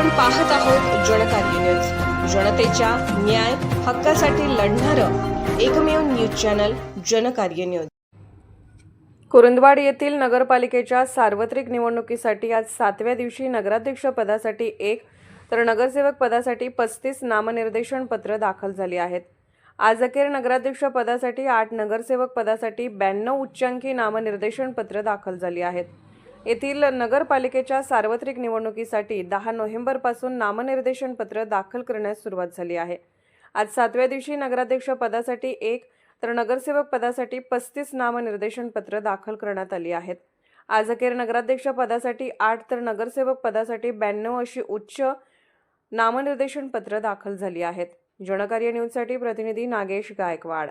आपण पाहत आहोत जनकार्य न्यूज. जनतेच्या न्याय हक्कासाठी लढणारं एकमेव news channel Janakarya news. Kurundwad येथील नगरपालिकेच्या सार्वत्रिक निवडणुकीसाठी आज सातव्या दिवशी नगराध्यक्ष पदासाठी एक तर नगरसेवक पदासाठी पस्तीस नामनिर्देशन पत्र दाखल झाली आहेत. आज अखेर नगराध्यक्ष पदासाठी आठ नगरसेवक पदासाठी ब्याण्णव उच्चांकी नामनिर्देशन पत्र दाखल झाली आहेत. येथील नगरपालिकेच्या सार्वत्रिक निवडणुकीसाठी दहा नोव्हेंबरपासून नामनिर्देशन पत्र दाखल करण्यास सुरुवात झाली आहे. आज सातव्या दिवशी नगराध्यक्ष पदासाठी एक तर नगरसेवक पदासाठी पस्तीस नामनिर्देशन पत्र दाखल करण्यात आली आहेत. आज अखेर नगराध्यक्ष पदासाठी आठ तर नगरसेवक पदासाठी ब्याण्णव अशी उच्च नामनिर्देशन पत्र दाखल झाली आहेत. जनकार्य न्यूजसाठी प्रतिनिधी नागेश गायकवाड.